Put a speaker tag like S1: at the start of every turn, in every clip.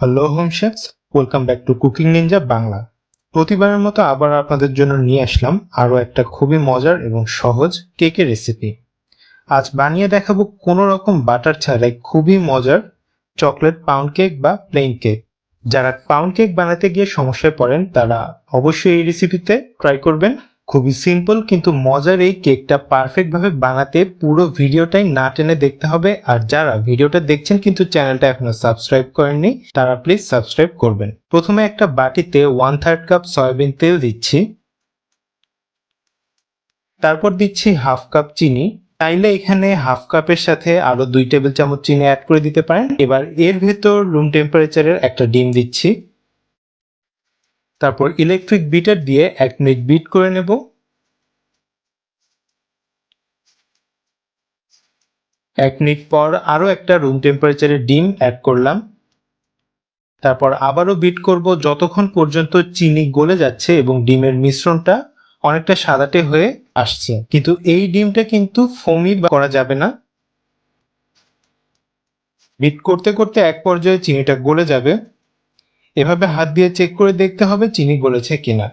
S1: Hello home chefs welcome back to cooking ninja Bangla প্রতিবারের মতো আবার আপনাদের জন্য নিয়ে আসলাম আরও একটা খুবই মজার এবং সহজ কেকের রেসিপি আজ বানিয়ে দেখাবো কোনো রকম বাটার ছাড়াই খুবই মজার চকলেট পাউন্ড কেক বা প্লেন কেক যারা পাউন্ড কেক বানাতে গিয়ে সমস্যায় পড়েন, তারা অবশ্যই এই রেসিপিতে ট্রাই করবেন। খুবই সিম্পল কিন্তু মজার এই কেকটা পারফেক্ট ভাবে বানাতে পুরো ভিডিওটাই না টেনে দেখতে হবে। আর যারা ভিডিওটা দেখছেন, কিন্তু চ্যানেলটা এখনও সাবস্ক্রাইব করেননি, তারা প্লিজ সাবস্ক্রাইব করবেন। প্রথমে একটা বাটিতে ওয়ান থার্ড কাপ সয়াবিন তেল দিচ্ছি। তারপর দিচ্ছি হাফ কাপ চিনি। চাইলে এখানে হাফ কাপের সাথে আরও দুই টেবিল চামচ চিনি অ্যাড করে দিতে পারেন। এবার এর ভেতর রুম টেম্পারেচারের একটা ডিম দিচ্ছি। তারপর ইলেকট্রিক বিটার দিয়ে এক মিনিট বিট করে নেব। এক মিনিট পর আরও একটা রুম টেম্পারেচারের ডিম অ্যাড করলাম। তারপর আবারও বিট করব যতক্ষণ পর্যন্ত চিনি গলে যাচ্ছে এবং ডিমের মিশ্রণটা অনেকটা সাদাটে হয়ে আসছে। কিন্তু এই ডিমটা কিন্তু ফোমি করা যাবে না। বিট করতে করতে এক পর্যায়ে চিনিটা গলে যাবে। এভাবে হাত দিয়ে চেক করে দেখতে হবে চিনি গলেছে কিনা।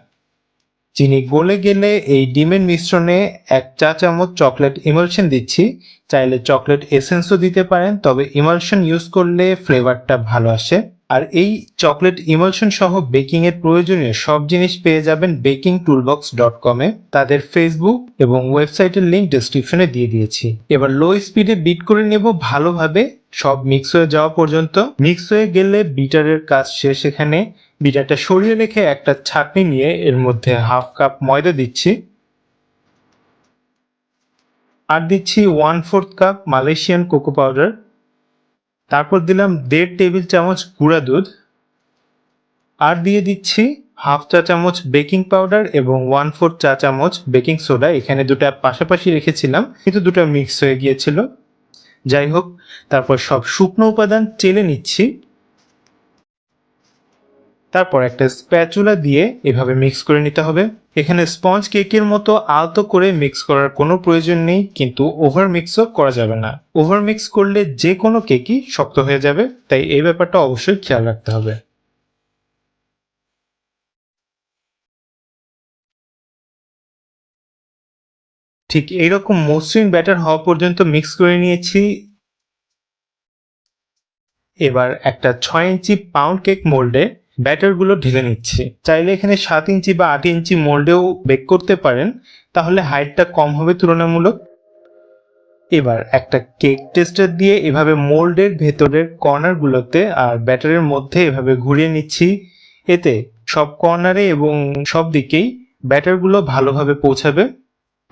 S1: চিনি গলে গেলে এই ডিমের মিশ্রণে এক চা চামচ চকলেট ইমালশন দিচ্ছি। চাইলে চকলেট এসেন্সও দিতে পারেন, তবে ইমালশন ইউজ করলে ফ্লেভারটা ভালো আসে। আর এই চকলেট ইমালশন সহ বেকিং এর প্রয়োজনীয় সব জিনিস পেয়ে যাবেন বেকিং টুলবক্স ডট কমে তাদের ফেসবুক এবং ওয়েবসাইটের লিঙ্ক ডেসক্রিপশনে দিয়ে দিয়েছি। এবার লো স্পিডে বিট করে নেব ভালোভাবে। সব মিক্স হয়ে যাওয়া পর্যন্ত। মিক্স হয়ে গেলে বিটারের কাজ শেষ এখানে। বিটারটা সরিয়ে রেখে একটা ছাঁকনি নিয়ে এর মধ্যে হাফ কাপ ময়দা দিচ্ছি। আর দিচ্ছি one fourth cup Malaysian cocoa powder তারপর দিলাম দেড় টেবিল চামচ গুঁড়া দুধ। আর দিয়ে দিচ্ছি হাফ চা চামচ বেকিং পাউডার এবং ওয়ান ফোর্থ চা চামচ বেকিং সোডা। এখানে দুটা পাশাপাশি রেখেছিলাম, কিন্তু দুটো মিক্স হয়ে গিয়েছিল। যাই হোক, তারপর সব শুকনো উপাদান চেলে নিচ্ছি। তারপর একটা স্প্যাচুলা দিয়ে এভাবে মিক্স করে নিতে হবে। এখানে স্পঞ্জ কেকের মতো আলতো করে মিক্স করার কোনো প্রয়োজন নেই, কিন্তু ওভার মিক্সও করা যাবে না। ওভার মিক্স করলে যে কোনো কেকই শক্ত হয়ে যাবে, তাই এই ব্যাপারটা অবশ্যই খেয়াল রাখতে হবে। ঠিক এইরকম মসৃণ ব্যাটার হওয়া পর্যন্ত মিক্স করে নিয়েছি। এবার একটা ছয় ইঞ্চি পাউন্ড কেক মোল্ডে ব্যাটারগুলো ঢেলে নিচ্ছি। চাইলে এখানে সাত ইঞ্চি বা আট ইঞ্চি মোল্ডেও বেক করতে পারেন, তাহলে হাইটটা কম হবে তুলনামূলক। এবার একটা কেক টেস্টার দিয়ে এভাবে মোল্ডের ভেতরের কর্নারগুলোতে আর ব্যাটারের মধ্যে এভাবে ঘুরিয়ে নিচ্ছি। এতে সব কর্নারে এবং সব দিকেই ব্যাটারগুলো ভালোভাবে পৌঁছাবে।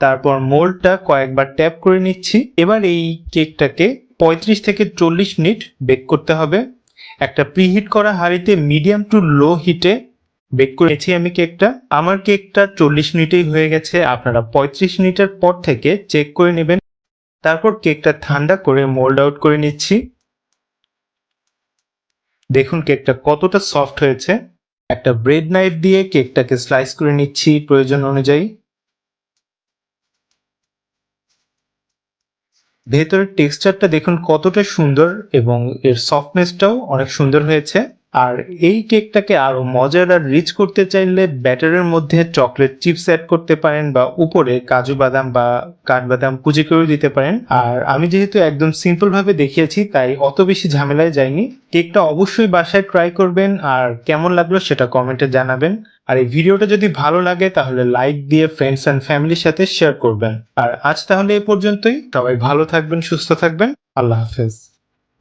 S1: তারপর মোল্ডটা কয়েকবার ট্যাপ করে নিচ্ছি। এবার এই কেকটাকে পঁয়ত্রিশ থেকে চল্লিশ মিনিট বেক করতে হবে। একটা প্রিহিট করা হাঁড়িতে মিডিয়াম টু লো হিটে বেক করেছি আমি কেকটা আমার কেকটা চল্লিশ মিনিটেই হয়ে গেছে, আপনারা পঁয়ত্রিশ মিনিটের পর থেকে চেক করে নেবেন। তারপর কেকটা ঠান্ডা করে মোল্ড আউট করে নিচ্ছি। দেখুন কেকটা কতটা সফট হয়েছে। একটা ব্রেড নাইফ দিয়ে কেকটাকে স্লাইস করে নিচ্ছি প্রয়োজন অনুযায়ী। ভেতরের টেক্সচারটা দেখুন কতটা সুন্দর এবং এর সফটনেসটাও অনেক সুন্দর হয়েছে। আর এই কেকটাকে আরও মজার আর রিচ করতে চাইলে ব্যাটারের মধ্যে চকলেট চিপস অ্যাড করতে পারেন বা উপরে কাজু বাদাম বা কাঠবাদাম কুচি করে দিতে পারেন। আর আমি যেহেতু একদম সিম্পল ভাবে দেখিয়েছি, তাই অত বেশি ঝামেলায় যায়নি কেকটা অবশ্যই বাসায় ট্রাই করবেন আর কেমন লাগল সেটা কমেন্টে জানাবেন। আর এই ভিডিওটা যদি ভালো লাগে, তাহলে লাইক দিয়ে ফ্রেন্ডস অ্যান্ড ফ্যামিলির সাথে শেয়ার করবেন। আর আজ তাহলে এ পর্যন্তই। সবাই ভালো থাকবেন, সুস্থ থাকবেন। আল্লাহ হাফেজ।